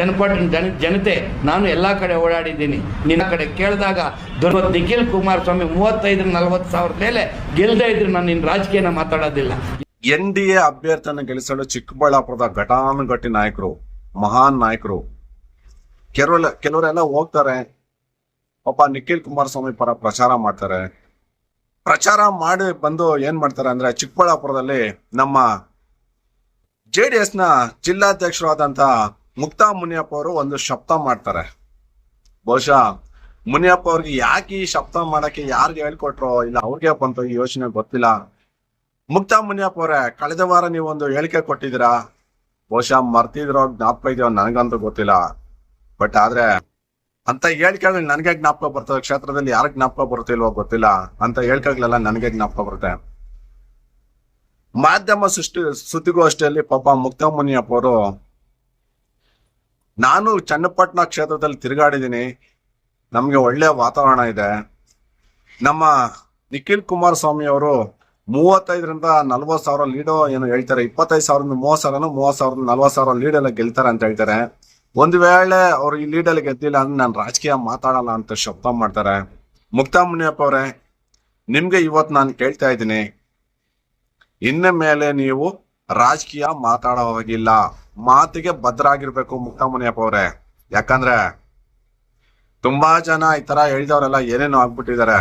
ಚನ್ನಪಟ್ಟಣ ಜನ ಜನತೆ, ನಾನು ಎಲ್ಲ ಕಡೆ ಓಡಾಡಿದ್ದೀನಿ. ನಿನ್ನ ಕಡೆ ಕೇಳಿದಾಗ ದೊಡ್ಡ ನಿಖಿಲ್ ಕುಮಾರಸ್ವಾಮಿ ಮೂವತ್ತೈದು ನಲವತ್ತು ಸಾವಿರ ಮೇಲೆ ಗೆಲ್ಲದೇ ಇದ್ರೆ ನಾನು ನಿನ್ನ ರಾಜಕೀಯನ ಮಾತಾಡೋದಿಲ್ಲ. ಎನ್ ಡಿ ಎ ಅಭ್ಯರ್ಥಿಯನ್ನು ಗೆಲ್ಲಿಸಲು ಚಿಕ್ಕಬಳ್ಳಾಪುರದ ಘಟಾನುಘಟಿ ನಾಯಕರು, ಮಹಾನ್ ನಾಯಕರು ಕೆಲವೆಲ್ಲ ಕೆಲವರೆಲ್ಲ ಹೋಗ್ತಾರೆ. ಪಾಪ ನಿಖಿಲ್ ಕುಮಾರಸ್ವಾಮಿ ಪರ ಪ್ರಚಾರ ಮಾಡ್ತಾರೆ. ಪ್ರಚಾರ ಮಾಡಿ ಬಂದು ಏನ್ ಮಾಡ್ತಾರೆ ಅಂದ್ರೆ ಚಿಕ್ಕಬಳ್ಳಾಪುರದಲ್ಲಿ ನಮ್ಮ ಜೆ ಡಿ ಎಸ್ನ ಜಿಲ್ಲಾಧ್ಯಕ್ಷರಾದಂತ ಮುಕ್ತಾ ಮುನಿಯಪ್ಪ ಅವರು ಒಂದು ಶಬ್ದ ಮಾಡ್ತಾರೆ. ಬಹುಶಃ ಮುನಿಯಪ್ಪ ಅವ್ರಿಗೆ ಯಾಕೆ ಈ ಶಬ್ದ ಮಾಡಕ್ಕೆ ಯಾರಿಗೆ ಹೇಳ್ಕೊಟ್ರೋ ಇಲ್ಲ ಅವ್ರಿಗೆ ಅಂತ ಈ ಯೋಚನೆ ಗೊತ್ತಿಲ್ಲ. ಮುಕ್ತಾ ಮುನಿಯಪ್ಪ ಅವರೇ, ಕಳೆದ ವಾರ ನೀವೊಂದು ಹೇಳಿಕೆ ಕೊಟ್ಟಿದ್ದೀರಾ? ಬಹುಶಃ ಮರ್ತಿದ್ರೋ ಜ್ಞಾಪಕ ಇದೆಯೋ ನನಗಂತೂ ಗೊತ್ತಿಲ್ಲ. ಬಟ್ ಆದ್ರೆ ಅಂತ ಹೇಳಿಕೆಗಳು ನನಗೆ ಜ್ಞಾಪಕ ಬರ್ತದೆ ಕ್ಷೇತ್ರದಲ್ಲಿ ಯಾರ ಜ್ಞಾಪಕ ಬರುತ್ತಿಲ್ವೋ ಗೊತ್ತಿಲ್ಲ. ಅಂತ ಹೇಳಿಕೆಗಳೆಲ್ಲ ನನಗೆ ಜ್ಞಾಪಕ ಬರುತ್ತೆ. ಮಾಧ್ಯಮ ಸೃಷ್ಟಿ, ಸುದ್ದಿಗೋಷ್ಠಿಯಲ್ಲಿ ಪಾಪ ಮುಕ್ತಾ ಮುನಿಯಪ್ಪ ಅವರು ನಾನು ಚನ್ನಪಟ್ಟಣ ಕ್ಷೇತ್ರದಲ್ಲಿ ತಿರುಗಾಡಿದ್ದೀನಿ. ನಮಗೆ ಒಳ್ಳೆಯ ವಾತಾವರಣ ಇದೆ. ನಮ್ಮ ನಿಖಿಲ್ ಕುಮಾರಸ್ವಾಮಿ ಅವರು ಮೂವತ್ತೈದರಿಂದ ನಲ್ವತ್ತು ಸಾವಿರ ಲೀಡೋ ಏನು ಹೇಳ್ತಾರೆ. ಇಪ್ಪತ್ತೈದು ಸಾವಿರದ ಮೂವತ್ತು ಸಾವಿರ ಮೂವತ್ತು ಸಾವಿರದ ನಲ್ವತ್ತು ಸಾವಿರ ಲೀಡ್ ಎಲ್ಲ ಗೆಲ್ತಾರೆ ಅಂತ ಹೇಳ್ತಾರೆ. ಒಂದು ವೇಳೆ ಅವ್ರು ಈ ಲೀಡಲ್ಲಿ ಗೆದ್ದಿಲ್ಲ ಅಂದ್ರೆ ನಾನು ರಾಜಕೀಯ ಮಾತಾಡಲ್ಲ ಅಂತ ಶಬ್ದ ಮಾಡ್ತಾರೆ. ಮುಕ್ತಾ ಮುನಿಯಪ್ಪ ಅವರೇ, ನಿಮ್ಗೆ ಇವತ್ತು ನಾನು ಕೇಳ್ತಾ ಇದ್ದೀನಿ. ಇನ್ನ ಮೇಲೆ ನೀವು ರಾಜಕೀಯ ಮಾತಾಡೋ ಹೋಗಿಲ್ಲ. ಮಾತಿಗೆ ಭದ್ರಾಗಿರ್ಬೇಕು ಮುಕ್ತಾಮುನಿಯಪ್ಪ ಅವರೇ. ಯಾಕಂದ್ರೆ ತುಂಬಾ ಜನ ಈ ತರ ಹೇಳಿದವರೆಲ್ಲ ಏನೇನು ಆಗ್ಬಿಟ್ಟಿದ್ದಾರೆ.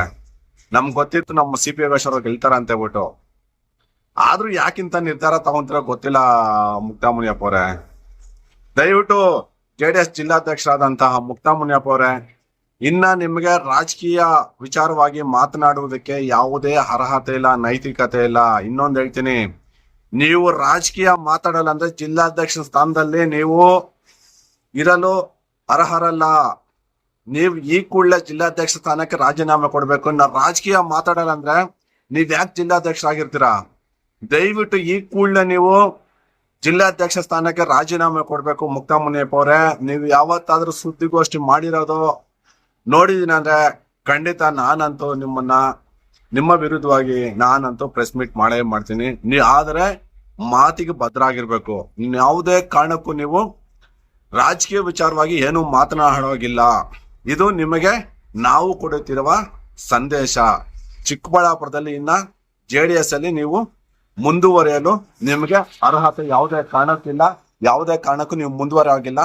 ನಮ್ಗೆ ಗೊತ್ತಿತ್ತು ನಮ್ಮ ಸಿ ಪಿ ಯೋಗೇಶ್ವರ ಗೆಲ್ತಾರ ಅಂತ ಹೇಳ್ಬಿಟ್ಟು. ಆದ್ರೂ ಯಾಕಿಂತ ನಿರ್ಧಾರ ತಗೊಂತಿರೋ ಗೊತ್ತಿಲ್ಲ ಮುಕ್ತಾಮುನಿಯಪ್ಪ ಅವರೇ. ದಯವಿಟ್ಟು ಜೆ ಡಿ ಎಸ್ ಜಿಲ್ಲಾಧ್ಯಕ್ಷರಾದಂತಹ ಮುಕ್ತಾಮುನಿಯಪ್ಪ ಅವರೇ, ಇನ್ನ ನಿಮಗೆ ರಾಜಕೀಯ ವಿಚಾರವಾಗಿ ಮಾತನಾಡುವುದಕ್ಕೆ ಯಾವುದೇ ಅರ್ಹತೆ ಇಲ್ಲ, ನೈತಿಕತೆ ಇಲ್ಲ. ಇನ್ನೊಂದು ಹೇಳ್ತೀನಿ ನೀವು ರಾಜಕೀಯ ಮಾತಾಡಲ್ಲ ಅಂದ್ರೆ ಜಿಲ್ಲಾಧ್ಯಕ್ಷ ಸ್ಥಾನದಲ್ಲಿ ನೀವು ಇರಲು ಅರ್ಹರಲ್ಲ. ನೀವು ಈ ಕೂಡಲೇ ಜಿಲ್ಲಾಧ್ಯಕ್ಷ ಸ್ಥಾನಕ್ಕೆ ರಾಜೀನಾಮೆ ಕೊಡ್ಬೇಕು. ನಾ ರಾಜಕೀಯ ಮಾತಾಡಲ್ಲ ಅಂದ್ರೆ ನೀವ್ ಯಾಕೆ ಜಿಲ್ಲಾಧ್ಯಕ್ಷ ಆಗಿರ್ತೀರಾ? ದಯವಿಟ್ಟು ಈ ಕೂಡಲೇ ನೀವು ಜಿಲ್ಲಾಧ್ಯಕ್ಷ ಸ್ಥಾನಕ್ಕೆ ರಾಜೀನಾಮೆ ಕೊಡ್ಬೇಕು ಮುಕ್ತ ಮುನಿಯಪ್ಪ ಅವರೇ. ನೀವು ಯಾವತ್ತಾದ್ರೂ ಸುದ್ದಿಗೋಷ್ಠಿ ಮಾಡಿರೋದು ನೋಡಿದೀನಿ ಅಂದ್ರೆ ಖಂಡಿತ ನಾನಂತೂ ನಿಮ್ಮನ್ನ, ನಿಮ್ಮ ವಿರುದ್ಧವಾಗಿ ನಾನಂತೂ ಪ್ರೆಸ್ ಮೀಟ್ ಮಾಡೇ ಮಾಡ್ತೀನಿ. ನೀ ಆದ್ರೆ ಮಾತಿಗೆ ಭದ್ರಾಗಿರ್ಬೇಕು. ಯಾವುದೇ ಕಾರಣಕ್ಕೂ ನೀವು ರಾಜಕೀಯ ವಿಚಾರವಾಗಿ ಏನು ಮಾತನಾಡೋಗಿಲ್ಲ ಇದು ನಿಮಗೆ ನಾವು ಕೊಡುತ್ತಿರುವ ಸಂದೇಶ. ಚಿಕ್ಕಬಳ್ಳಾಪುರದಲ್ಲಿ ಇನ್ನ ಜೆ ಡಿ ಎಸ್ ಅಲ್ಲಿ ನೀವು ಮುಂದುವರಿಯಲು ನಿಮಗೆ ಅರ್ಹತೆ ಯಾವುದೇ ಕಾರಣಕ್ಕಿಲ್ಲ ಯಾವುದೇ ಕಾರಣಕ್ಕೂ ನೀವು ಮುಂದುವರೆಯಾಗಿಲ್ಲ